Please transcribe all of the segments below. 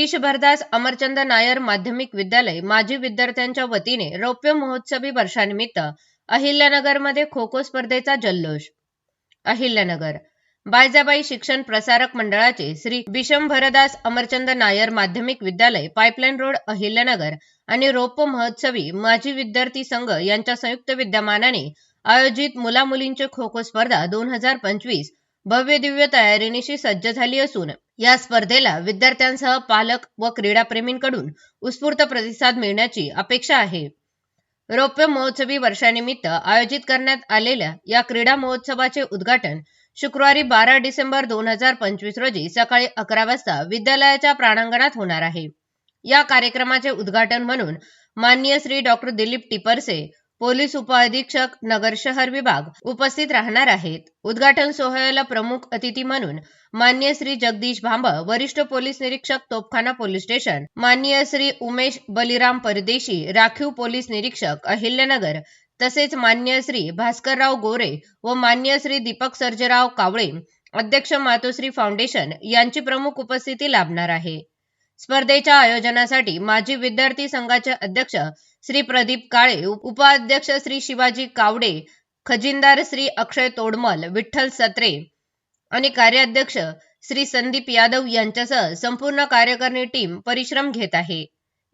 विशभरदास अमरचंद नायर माध्यमिक विद्यालय माजी विद्यार्थ्यांच्या वतीने रौप्य महोत्सवी वर्षानिमित्त अहिल्यानगरमध्ये खो खो स्पर्धेचा जल्लोष. अहिल्यानगर. बायजाबाई शिक्षण प्रसारक मंडळाचे श्री विशंभरदास अमरचंद नायर माध्यमिक विद्यालय पाईपलाईन रोड अहिल्यानगर आणि रौप्य महोत्सवी माजी विद्यार्थी संघ यांच्या संयुक्त विद्यमानाने आयोजित मुला मुलींचे खो खो स्पर्धा दोन हजार पंचवीस भव्य दिव्य तयारीनिशी सज्ज झाली असून या स्पर्धेला विद्यार्थ्यांसह पालक व क्रीडाप्रेमींकडून उत्स्फूर्त प्रतिसाद मिळण्याची अपेक्षा आहे. रौप्य महोत्सवी वर्षानिमित्त आयोजित करण्यात आलेल्या या क्रीडा महोत्सवाचे उद्घाटन शुक्रवारी बारा डिसेंबर दोन हजार पंचवीस रोजी सकाळी अकरा वाजता विद्यालयाच्या प्रांगणात होणार आहे. या कार्यक्रमाचे उद्घाटन म्हणून माननीय श्री डॉक्टर दिलीप टिपरसे पोलीस उपअधीक्षक नगर शहर विभाग उपस्थित राहणार आहेत. उद्घाटन सोहळ्याला प्रमुख अतिथी म्हणून मान्य श्री जगदीश भांब वरिष्ठ पोलीस निरीक्षक तोपखाना पोलीस स्टेशन मान्य श्री उमेश बलिराम परदेशी राखीव पोलीस निरीक्षक अहिल्यानगर तसेच मान्य श्री भास्करराव गोरे व मान्य श्री दीपक सर्जेराव कावळे अध्यक्ष मातोश्री फाउंडेशन यांची प्रमुख उपस्थिती लाभणार आहे. स्पर्धेच्या आयोजनासाठी माजी विद्यार्थी संघाचे अध्यक्ष श्री प्रदीप काळे उपाध्यक्ष श्री शिवाजी कावडे खजिनदार श्री अक्षय तोडमल विठ्ठल सत्रे आणि कार्याध्यक्ष श्री संदीप यादव यांच्यासह संपूर्ण कार्यकारिणी टीम परिश्रम घेत आहे.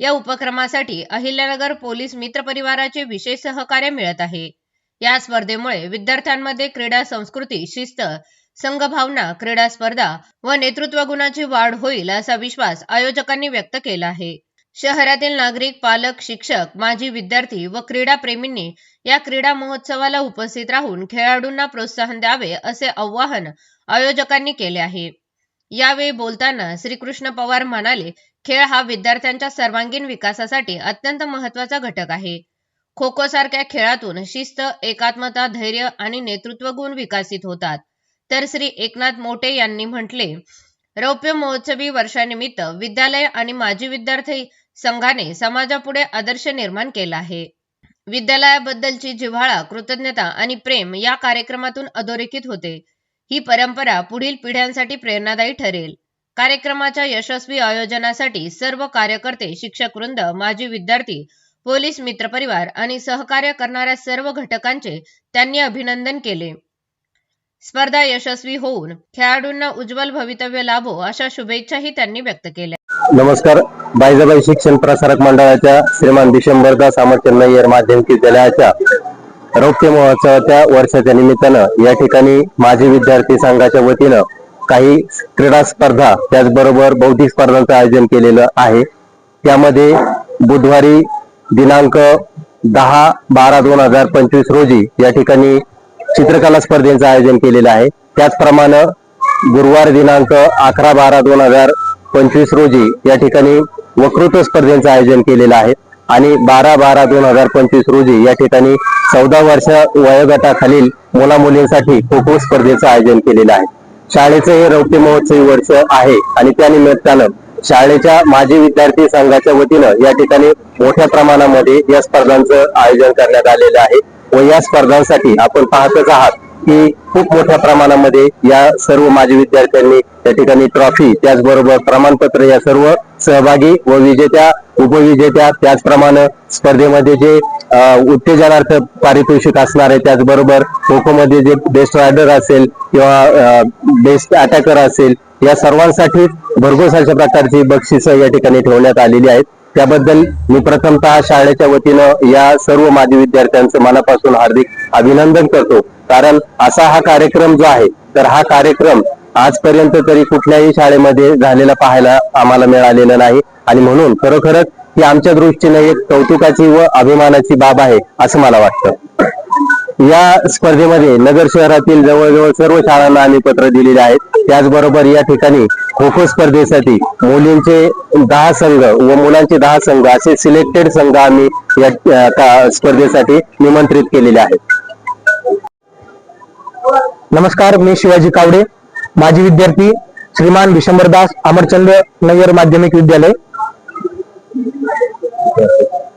या उपक्रमासाठी अहिल्यानगर पोलीस मित्र परिवाराचे विशेष सहकार्य मिळत आहे. या स्पर्धेमुळे विद्यार्थ्यांमध्ये क्रीडा संस्कृती शिस्त संघभावना क्रीडा स्पर्धा व नेतृत्व गुणाची वाढ होईल असा विश्वास आयोजकांनी व्यक्त केला आहे. शहरातील नागरिक पालक शिक्षक माजी विद्यार्थी व क्रीडाप्रेमींनी या क्रीडा महोत्सवाला उपस्थित राहून खेळाडूंना प्रोत्साहन द्यावे असे आवाहन आयोजकांनी केले आहे. यावेळी बोलताना श्रीकृष्ण पवार म्हणाले खेळ हा विद्यार्थ्यांच्या सर्वांगीण विकासासाठी अत्यंत महत्त्वाचा घटक आहे. खो खो सारख्या खेळातून शिस्त एकात्मता धैर्य आणि नेतृत्व गुण विकसित होतात. तर श्री एकनाथ मोटे यांनी म्हटले रौप्य महोत्सवी वर्षानिमित्त विद्यालय आणि माजी विद्यार्थी संघाने समाजापुढे आदर्श निर्माण केला आहे. विद्यालयाबद्दलची जिव्हाळा कृतज्ञता आणि प्रेम या कार्यक्रमातून अधोरेखित होते. ही परंपरा पुढील पिढ्यांसाठी प्रेरणादायी ठरेल. कार्यक्रमाच्या यशस्वी आयोजनासाठी सर्व कार्यकर्ते शिक्षक वृंद माजी विद्यार्थी पोलीस मित्रपरिवार आणि सहकार्य करणाऱ्या सर्व घटकांचे त्यांनी अभिनंदन केले. स्पर्धा यशस्वी होऊन खेळाडूंना उज्ज्वल भवितव्य लाभो अशा शुभेच्छाही त्यांनी व्यक्त केल्या. नमस्कार. बायजाबाई शिक्षण प्रसारक मंडळाच्या श्रीमान दिशंबरदास अमरचंद नय्यर माध्यमिक विद्यालयाच्या रौप्य महोत्सवाच्या वर्षाच्या निमित्तानं या ठिकाणी माजी विद्यार्थी संघाच्या वतीनं काही क्रीडा स्पर्धा त्याचबरोबर बौद्धिक स्पर्धांचं आयोजन केलेलं आहे. त्यामध्ये बुधवारी दिनांक दहा बारा दोन हजार पंचवीस रोजी या ठिकाणी चित्रकला स्पर्धेचं आयोजन केलेलं आहे. त्याचप्रमाणे गुरुवार दिनांक अकरा बारा दोन हजार पंचवीस रोजी या ठिकाणी वक्तृत्व स्पर्धेचं आयोजन केलेलं आहे. आणि बारा बारा दोन हजार पंचवीस रोजी या ठिकाणी चौदा वर्ष वयोगटाखालील मुला मुलींसाठी खो खो स्पर्धेचं आयोजन केलेलं आहे. शाळेचं हे रौप्य महोत्सवी वर्ष आहे आणि त्या निमित्तानं शाळेच्या माजी विद्यार्थी संघाच्या वतीनं या ठिकाणी मोठ्या प्रमाणामध्ये या स्पर्धांचं आयोजन करण्यात आलेलं आहे व या स्पर्धांसाठी आपण पाहतच आहात की खूप मोठ्या प्रमाणामध्ये या सर्व माजी विद्यार्थ्यांनी त्या ठिकाणी ट्रॉफी त्याचबरोबर प्रमाणपत्र या सर्व सहभागी व विजेत्या उपविजेत्या त्याचप्रमाणे स्पर्धेमध्ये जे उत्तेजनार्थ पारितोषिक असणार आहे त्याचबरोबर खो खो मध्ये जे बेस्ट रायडर असेल किंवा बेस्ट अटॅकर असेल या सर्वांसाठी भरघोस अशा प्रकारची बक्षिस या ठिकाणी ठेवण्यात आलेली आहेत. त्याबद्दल मी प्रथमतः शाळेच्या वतीनं या सर्व माजी विद्यार्थ्यांचं मनापासून हार्दिक अभिनंदन करतो. कारण असा हा कार्यक्रम जो आहे तर हा कार्यक्रम आजपर्यंत तरी कुठल्याही शाळेमध्ये झालेला पाहायला आम्हाला मिळालेला नाही. आणि म्हणून खरोखरच ही आमच्या दृष्टीने एक कौतुकाची व अभिमानाची बाब आहे असं मला वाटतं. या स्पर्धेमध्ये नगर शहरातील जवळजवळ सर्व शाळांना आम्ही पत्र दिलेले आहेत. त्याचबरोबर या ठिकाणी खो खो स्पर्धेसाठी मुलींचे दहा संघ व मुलांचे दहा संघ असे सिलेक्टेड संघ आम्ही या स्पर्धेसाठी निमंत्रित केलेले आहेत. नमस्कार मी शिवाजी कावडे. माजी विद्यार्थी श्रीमान विशंबरदास अमरचंद नय्यर माध्यमिक विद्यालय.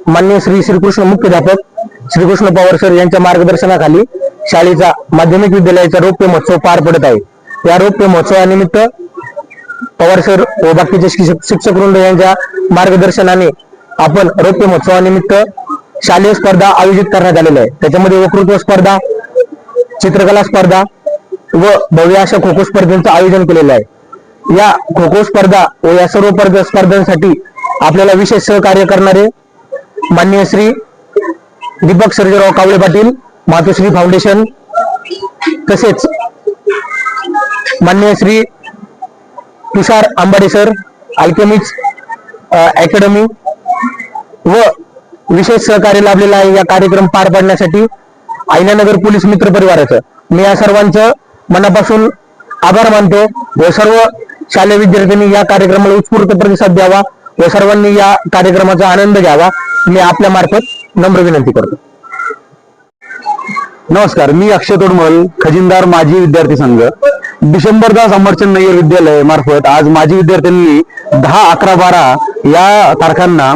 मान्य श्री श्रीकृष्ण मुख्याध्यापक श्रीकृष्ण पवार सर यांच्या मार्गदर्शनाखाली शाळेचा माध्यमिक विद्यालयाचा रौप्य महोत्सव पार पडत आहे. या रौप्य महोत्सवानिमित्त पवार सर व बाकीचे शिक्षक वृंद यांच्या मार्गदर्शनाने आपण रौप्य महोत्सवानिमित्त शालेय स्पर्धा आयोजित करण्यात आलेल्या आहे त्याच्यामध्ये वक्तृत्व स्पर्धा चित्रकला स्पर्धा व भव्य अशा खो खो स्पर्धेचं आयोजन केलेलं आहे. या खो खो स्पर्धा व या सर्व स्पर्धांसाठी आपल्याला विशेष सहकार्य करणारे माननीय श्री दीपक सर्जेराव कावळे पाटील मातोश्री फाउंडेशन तसेच मान्य Shri Tushar Ambade sir Alchemix academy व विशेष सहकार्य लाभलेलं आहे. या कार्यक्रम पार पाडण्यासाठी आयनानगर पोलीस मित्र परिवाराचं. मी या सर्वांचं मनापासून आभार मानतो. व सर्व शालेय विद्यार्थ्यांनी या कार्यक्रमाला उत्स्फूर्त प्रतिसाद द्यावा. व सर्वांनी या कार्यक्रमाचा आनंद घ्यावा. मी आपल्या मार्फत नम्र विनंती करतो. नमस्कार मी अक्षय तोडमल खजिनदार माजी विद्यार्थी संघ. डिसेंबरदास अमरचंद नय्यर विद्यालय मार्फत आज माजी विद्यार्थ्यांनी दहा अकरा बारा या तारखांना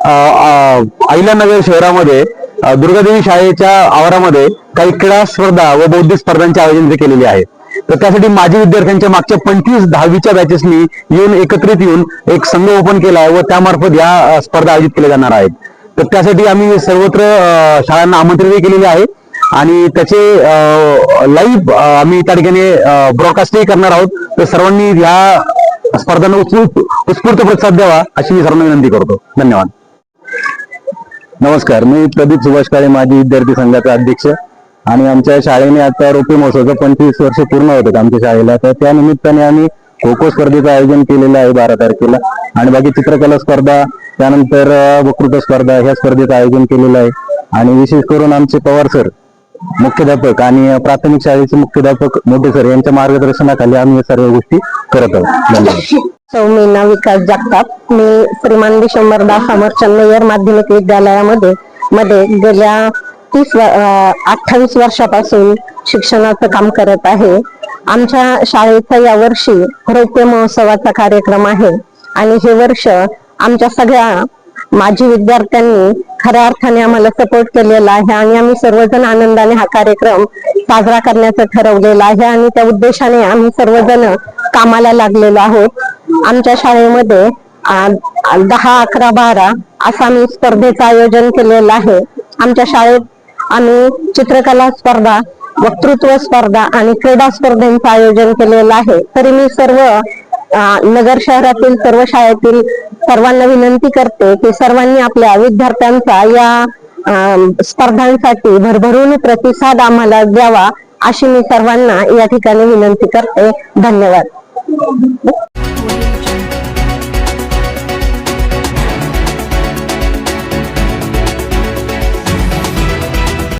अ, अ, अहिल्यानगर शहरामध्ये दुर्गादेवी शाळेच्या आवारामध्ये काही क्रीडा स्पर्धा व बौद्धिक स्पर्धांचे आयोजन केलेले आहे. तर त्यासाठी माजी विद्यार्थ्यांच्या मागच्या पंचवीस दहावीच्या बॅचेसनी येऊन एकत्रित येऊन एक संघ ओपन केला आहे व त्यामार्फत या स्पर्धा आयोजित केल्या जाणार आहेत. तर त्यासाठी आम्ही सर्वत्र शाळांना आमंत्रित केलेले आहे आणि त्याचे लाईव्ह आम्ही त्या ठिकाणी ब्रॉडकास्टही करणार आहोत. तर सर्वांनी या स्पर्धांना उत्स्फूर्त उत्स्फूर्त प्रतिसाद द्यावा अशी मी सर्वांना विनंती करतो. धन्यवाद. नमस्कार मी प्रदीप सुभाष काळे माजी विद्यार्थी संघाचा अध्यक्ष. आणि आमच्या शाळेने आता रोपे महोत्सवाचं पंचवीस वर्ष पूर्ण होतात आमच्या शाळेला. तर त्या निमित्ताने आम्ही खो खो स्पर्धेचं आयोजन केलेलं आहे बारा तारखेला. आणि बाकी चित्रकला स्पर्धा त्यानंतर वकृत वक्तृत्व स्पर्धा ह्या स्पर्धेचं आयोजन केलेलं आहे. आणि विशेष करून आमचे पवार सर मुख्याध्यापक आणि प्राथमिक शाळेचे मुख्याध्यापक मोठे सर यांच्या मार्गदर्शनाखाली आम्ही या सर्व गोष्टी करत आहोत. धन्यवाद. सौमीना विकास जगताप मी श्रीमान विशंभर दास अमरचंद माध्यमिक विद्यालयामध्ये मध्ये गेल्या तीस अठ्ठावीस वर्षापासून शिक्षणाचं काम करत आहे. आमच्या शाळेचा यावर्षी रौप्य महोत्सवाचा कार्यक्रम आहे. आणि हे वर्ष आमच्या सगळ्या माझी विद्यार्थ्यांनी खऱ्या अर्थाने आम्हाला सपोर्ट केलेला आहे आणि आम्ही सर्वजण आनंदाने हा कार्यक्रम साजरा करण्याचं ठरवलेला आहे आणि त्या उद्देशाने आम्ही सर्वजण कामाला लागलेलो आहोत. आमच्या शाळेमध्ये दहा अकरा बारा असं आम्ही स्पर्धेचं आयोजन केलेलं आहे. आमच्या शाळेत आम्ही चित्रकला स्पर्धा वक्तृत्व स्पर्धा आणि क्रीडा स्पर्धांचं आयोजन केलेलं आहे. तरी मी सर्व नगर शहरातील सर्व शाळेतील सर्वांना विनंती करते की सर्वांनी आपल्या विद्यार्थ्यांचा या स्पर्धांसाठी भरभरून प्रतिसाद आम्हाला द्यावा अशी मी सर्वांना या ठिकाणी विनंती करते. धन्यवाद.